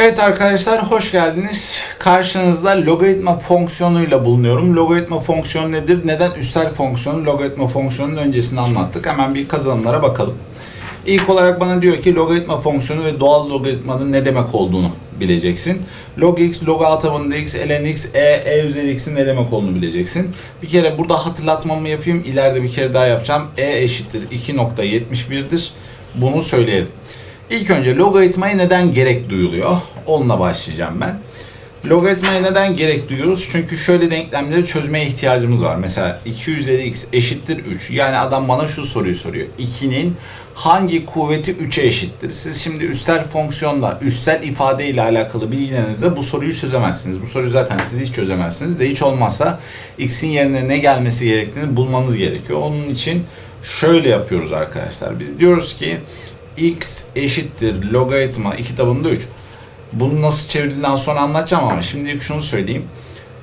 Evet arkadaşlar hoş geldiniz. Karşınızda logaritma fonksiyonuyla bulunuyorum. Logaritma fonksiyonu nedir? Neden üstel fonksiyonu logaritma fonksiyonunun öncesini anlattık. Hemen bir kazanımlara bakalım. İlk olarak bana diyor ki logaritma fonksiyonu ve doğal logaritmanın ne demek olduğunu bileceksin. Log x, log a tabanında x, ln x, e, e üzeri x'in ne demek olduğunu bileceksin. Bir kere burada hatırlatmamı yapayım. İleride bir kere daha yapacağım. e eşittir 2.71'dir. Bunu söyleyelim. İlk önce logaritmaya neden gerek duyuluyor? Onunla başlayacağım ben. Logaritmaya neden gerek duyuyoruz? Çünkü şöyle denklemleri çözmeye ihtiyacımız var. Mesela 2 üzeri x eşittir 3. Yani adam bana şu soruyu soruyor. 2'nin hangi kuvveti 3'e eşittir? Siz şimdi üstel fonksiyonla, üstel ifade ile alakalı bilgilerinizle bu soruyu çözemezsiniz. Bu soruyu zaten siz hiç çözemezsiniz. De hiç olmazsa x'in yerine ne gelmesi gerektiğini bulmanız gerekiyor. Onun için şöyle yapıyoruz arkadaşlar. Biz diyoruz ki x eşittir logaritma 2 tabanında 3. Bunu nasıl çevirdiğinden sonra anlatacağım ama şimdi şunu söyleyeyim.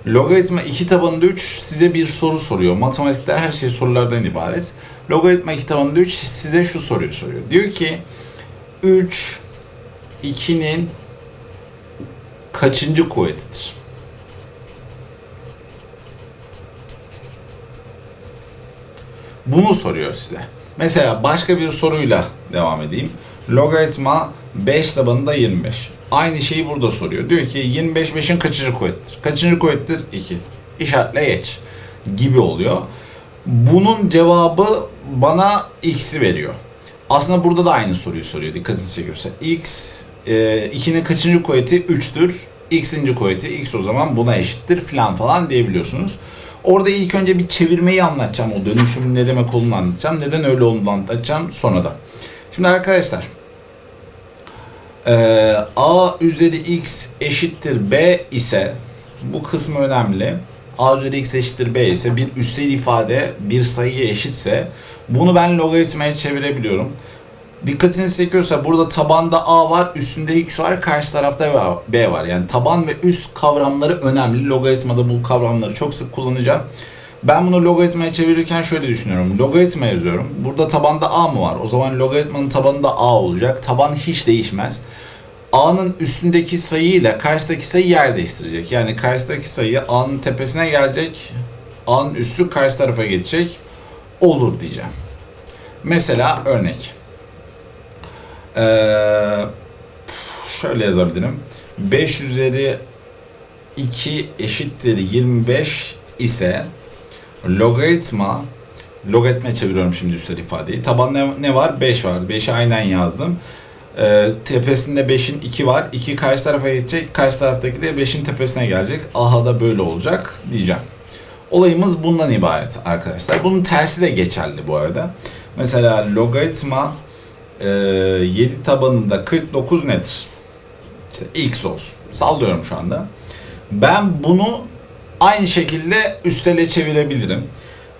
Logaritma 2 tabanında 3 size bir soru soruyor. Matematikte her şey sorulardan ibaret. Logaritma 2 tabanında 3 size şu soruyu soruyor. Diyor ki 3 2'nin kaçıncı kuvvetidir? Bunu soruyor size. Mesela başka bir soruyla devam edeyim. Logaritma 5 tabanında 25. Aynı şeyi burada soruyor. Diyor ki 25 5'in kaçıncı kuvvettir? Kaçıncı kuvvettir? 2. İşaretle geç gibi oluyor. Bunun cevabı bana x'i veriyor. Aslında burada da aynı soruyu soruyor dikkatinizi çekiyorsa. x e, 2'nin kaçıncı kuvveti 3'tür. x'inci kuvveti x o zaman buna eşittir filan falan diyebiliyorsunuz. Orada ilk önce bir çevirmeyi anlatacağım. O dönüşümün ne demek olduğunu anlatacağım. Neden öyle olduğunu anlatacağım sonra da. Şimdi arkadaşlar a üzeri x eşittir b ise bu kısmı önemli. a üzeri x eşittir b ise bir üstel ifade bir sayıya eşitse bunu ben logaritmaya çevirebiliyorum. Dikkatinizi çekiyorsa burada tabanda a var, üstünde x var, karşı tarafta b var. Yani taban ve üst kavramları önemli. Logaritmada bu kavramları çok sık kullanacağım. Ben bunu logaritmaya çevirirken şöyle düşünüyorum. Logaritma yazıyorum. Burada tabanda a mı var? O zaman logaritmanın tabanında a olacak. Taban hiç değişmez. a'nın üstündeki sayı ile karşıdaki sayı yer değiştirecek. Yani karşıdaki sayı a'nın tepesine gelecek. a'nın üstü karşı tarafa geçecek. Olur diyeceğim. Mesela örnek. Ee, şöyle yazabilirim. 5 üzeri 2 eşittir 25 ise logaritma logaritma çeviriyorum şimdi üstler ifadeyi. Taban ne, ne var? 5 var. 5'i aynen yazdım. Ee, tepesinde 5'in 2 var. 2 karşı tarafa geçecek. Karşı taraftaki de 5'in tepesine gelecek. Aha da böyle olacak diyeceğim. Olayımız bundan ibaret arkadaşlar. Bunun tersi de geçerli bu arada. Mesela logaritma e, 7 tabanında 49 nedir? İşte x olsun. Sallıyorum şu anda. Ben bunu aynı şekilde üstele çevirebilirim.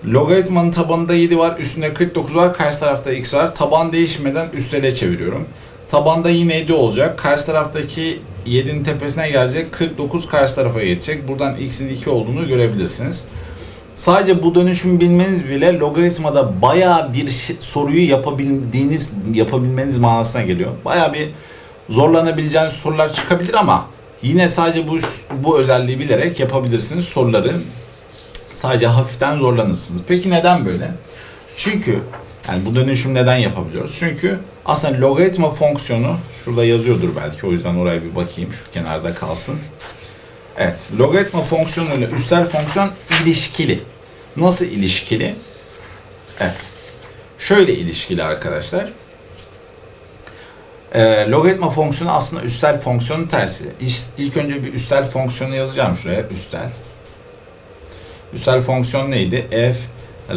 Logaritmanın tabanında 7 var, üstünde 49 var, karşı tarafta x var. Taban değişmeden üstele çeviriyorum. Tabanda yine 7 olacak. Karşı taraftaki 7'nin tepesine gelecek. 49 karşı tarafa geçecek. Buradan x'in 2 olduğunu görebilirsiniz. Sadece bu dönüşümü bilmeniz bile logaritmada bayağı bir soruyu yapabildiğiniz, yapabilmeniz manasına geliyor. Bayağı bir zorlanabileceğiniz sorular çıkabilir ama yine sadece bu bu özelliği bilerek yapabilirsiniz soruları. Sadece hafiften zorlanırsınız. Peki neden böyle? Çünkü yani bu dönüşüm neden yapabiliyoruz? Çünkü aslında logaritma fonksiyonu şurada yazıyordur belki o yüzden oraya bir bakayım şu kenarda kalsın. Evet, logaritma fonksiyonu ile üstel fonksiyon ilişkili. Nasıl ilişkili? Evet. Şöyle ilişkili arkadaşlar. Ee, logaritma fonksiyonu aslında üstel fonksiyonun tersi. İlk önce bir üstel fonksiyonu yazacağım şuraya. Üstel. Üstel fonksiyon neydi? F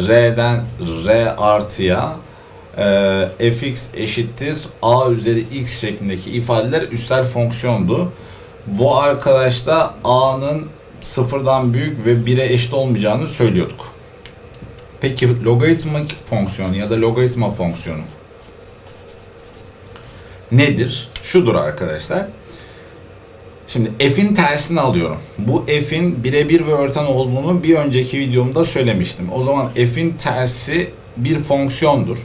R'den R artıya e, fx eşittir a üzeri x şeklindeki ifadeler üstel fonksiyondu. Bu arkadaşta a'nın sıfırdan büyük ve 1'e eşit olmayacağını söylüyorduk. Peki logaritmik fonksiyon ya da logaritma fonksiyonu nedir? Şudur arkadaşlar. Şimdi f'in tersini alıyorum. Bu f'in birebir ve örten olduğunu bir önceki videomda söylemiştim. O zaman f'in tersi bir fonksiyondur.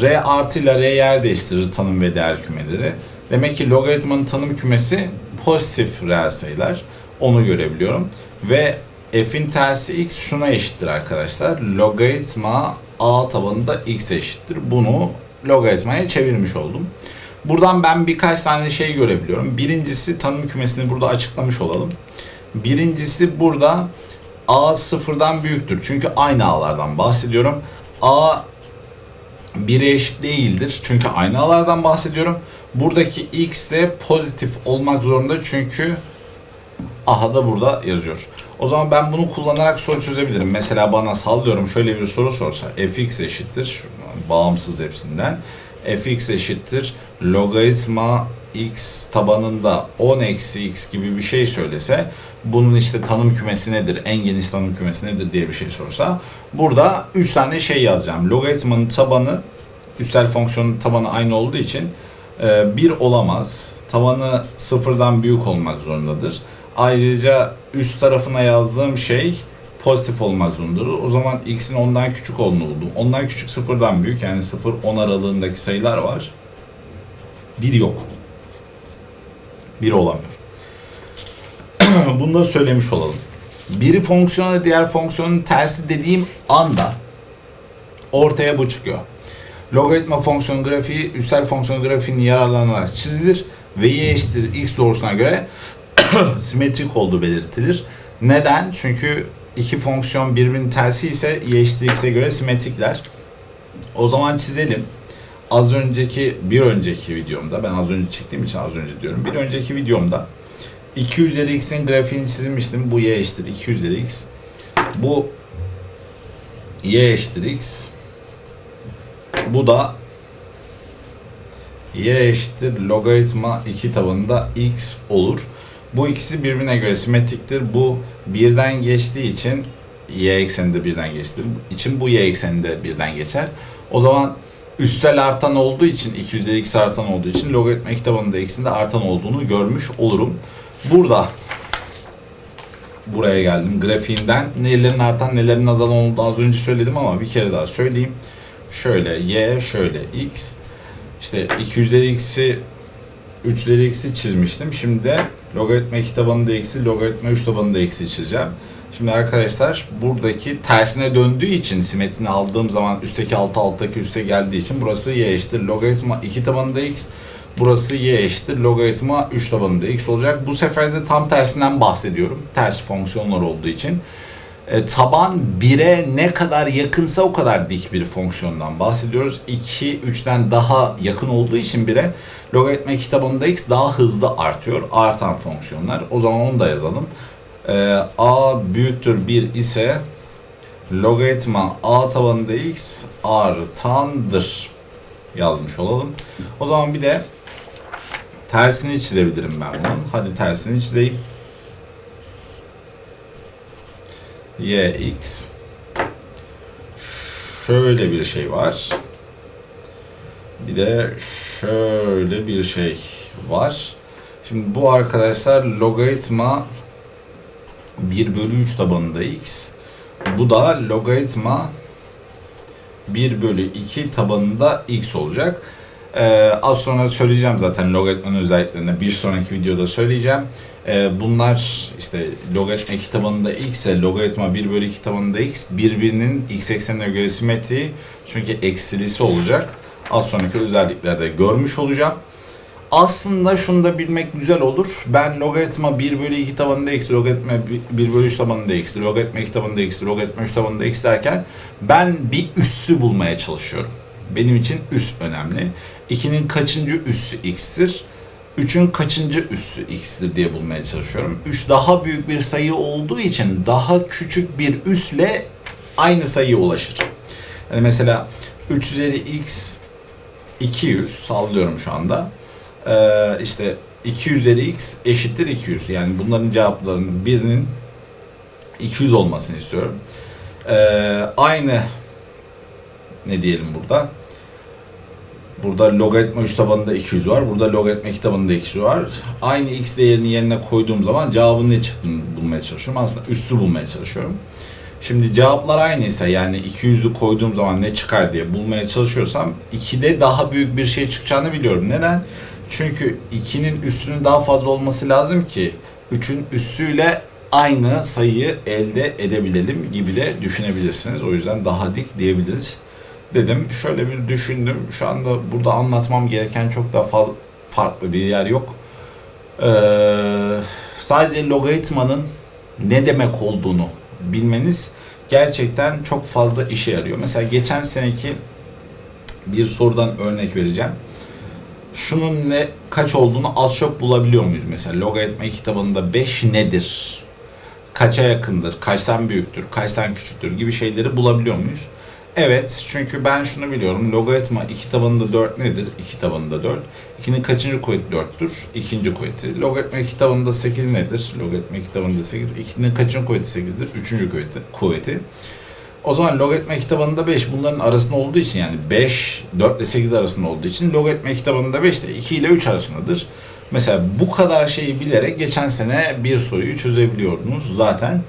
R artı ile R yer değiştirir tanım ve değer kümeleri. Demek ki logaritmanın tanım kümesi pozitif reel sayılar. Onu görebiliyorum. Ve f'in tersi x şuna eşittir arkadaşlar. Logaritma a tabanında x eşittir. Bunu logaritmaya çevirmiş oldum. Buradan ben birkaç tane şey görebiliyorum. Birincisi tanım kümesini burada açıklamış olalım. Birincisi burada a sıfırdan büyüktür. Çünkü aynı a'lardan bahsediyorum. a 1'e eşit değildir. Çünkü aynı a'lardan bahsediyorum. Buradaki x de pozitif olmak zorunda çünkü aha da burada yazıyor. O zaman ben bunu kullanarak soru çözebilirim. Mesela bana sallıyorum şöyle bir soru sorsa fx eşittir bağımsız hepsinden fx eşittir logaritma x tabanında 10 eksi x gibi bir şey söylese bunun işte tanım kümesi nedir, en geniş tanım kümesi nedir diye bir şey sorsa burada 3 tane şey yazacağım. Logaritmanın tabanı üstel fonksiyonun tabanı aynı olduğu için 1 olamaz. Tabanı sıfırdan büyük olmak zorundadır. Ayrıca üst tarafına yazdığım şey pozitif olmak zorundadır. O zaman x'in ondan küçük olduğunu buldum. Ondan küçük sıfırdan büyük yani 0-10 aralığındaki sayılar var. 1 yok. 1 olamıyor. Bunu da söylemiş olalım. Biri fonksiyona diğer fonksiyonun tersi dediğim anda ortaya bu çıkıyor. Logaritma fonksiyonu grafiği üstel fonksiyon grafiğinin yararlanarak çizilir ve y eşittir x doğrusuna göre simetrik olduğu belirtilir. Neden? Çünkü iki fonksiyon birbirinin tersi ise y eşittir x'e göre simetrikler. O zaman çizelim. Az önceki, bir önceki videomda, ben az önce çektiğim için az önce diyorum. Bir önceki videomda 2 üzeri x'in grafiğini çizmiştim. Bu y eşittir 2 üzeri x. Bu y eşittir x. Bu da y eşittir logaritma 2 tabanında x olur. Bu ikisi birbirine göre simetriktir. Bu birden geçtiği için y ekseni de birden geçtiği için bu y ekseni de birden geçer. O zaman üstel artan olduğu için 2 üzeri x artan olduğu için logaritma 2 tabanında x'in de artan olduğunu görmüş olurum. Burada buraya geldim grafiğinden nelerin artan nelerin azalan olduğunu az önce söyledim ama bir kere daha söyleyeyim. Şöyle y şöyle x işte 2 üzeri x'i 3 üzeri x'i çizmiştim. Şimdi de logaritma 2 tabanında eksi logaritma 3 tabanında eksi çizeceğim. Şimdi arkadaşlar buradaki tersine döndüğü için simetrini aldığım zaman üstteki altı alttaki üste geldiği için burası y eşittir logaritma 2 tabanında x Burası y eşittir logaritma 3 tabanında x olacak. Bu sefer de tam tersinden bahsediyorum. Ters fonksiyonlar olduğu için. E, taban 1'e ne kadar yakınsa o kadar dik bir fonksiyondan bahsediyoruz. 2, 3'ten daha yakın olduğu için 1'e logaritma 2 tabanında x daha hızlı artıyor. Artan fonksiyonlar. O zaman onu da yazalım. E, a büyüktür 1 ise logaritma a tabanında x artandır yazmış olalım. O zaman bir de Tersini çizebilirim ben bunun. Hadi tersini çizeyim. Y x şöyle bir şey var. Bir de şöyle bir şey var. Şimdi bu arkadaşlar logaritma 1 bölü 3 tabanında x. Bu da logaritma 1 bölü 2 tabanında x olacak. Ee, az sonra söyleyeceğim zaten logaritmanın özelliklerini bir sonraki videoda söyleyeceğim. Ee, bunlar işte logaritma 2 tabanında x ile logaritma 1 bölü 2 tabanında x birbirinin x eksenine göre simetriği çünkü eksilisi olacak. Az sonraki özelliklerde görmüş olacağım. Aslında şunu da bilmek güzel olur. Ben logaritma 1 bölü 2 tabanında x, logaritma 1 bölü 3 tabanında x, logaritma 2 tabanında x, logaritma 3 tabanında x derken ben bir üssü bulmaya çalışıyorum. Benim için üs önemli. 2'nin kaçıncı üssü x'tir? 3'ün kaçıncı üssü x'tir diye bulmaya çalışıyorum. 3 daha büyük bir sayı olduğu için daha küçük bir üsle aynı sayıya ulaşır. Yani mesela 3 üzeri x 200 sallıyorum şu anda. Ee, işte 2 üzeri x eşittir 200. Yani bunların cevaplarının birinin 200 olmasını istiyorum. Ee, aynı ne diyelim burada? Burada logaritma 3 tabanında 200 var. Burada logaritma 2 tabanında 200 var. Aynı x değerini yerine koyduğum zaman cevabın ne çıktığını bulmaya çalışıyorum. Aslında üstü bulmaya çalışıyorum. Şimdi cevaplar aynıysa yani 200'lü koyduğum zaman ne çıkar diye bulmaya çalışıyorsam 2'de daha büyük bir şey çıkacağını biliyorum. Neden? Çünkü 2'nin üssünün daha fazla olması lazım ki 3'ün üssüyle aynı sayıyı elde edebilelim gibi de düşünebilirsiniz. O yüzden daha dik diyebiliriz dedim. Şöyle bir düşündüm. Şu anda burada anlatmam gereken çok daha fazla farklı bir yer yok. Ee, sadece logaritmanın ne demek olduğunu bilmeniz gerçekten çok fazla işe yarıyor. Mesela geçen seneki bir sorudan örnek vereceğim. Şunun ne kaç olduğunu az çok bulabiliyor muyuz? Mesela logaritma kitabında 5 nedir? Kaça yakındır? Kaçtan büyüktür? Kaçtan küçüktür? gibi şeyleri bulabiliyor muyuz? Evet, çünkü ben şunu biliyorum. Logaritma 2 tabanında 4 nedir? 2 tabanında 4. 2'nin kaçıncı kuvveti 4'tür? İkinci kuvveti. Logaritma 2 tabanında 8 nedir? Logaritma 2 tabanında 8. 2'nin kaçıncı kuvveti 8'dir? Üçüncü kuvveti. kuvveti. O zaman logaritma kitabında 5 bunların arasında olduğu için yani 5 4 ile 8 arasında olduğu için logaritma kitabında 5 de 2 ile 3 arasındadır. Mesela bu kadar şeyi bilerek geçen sene bir soruyu çözebiliyordunuz zaten.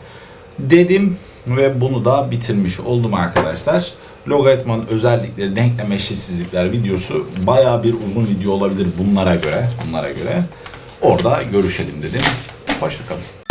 Dedim ve bunu da bitirmiş oldum arkadaşlar. Logaritmanın özellikleri, denklem eşitsizlikler videosu bayağı bir uzun video olabilir bunlara göre. Bunlara göre. Orada görüşelim dedim. Hoşçakalın.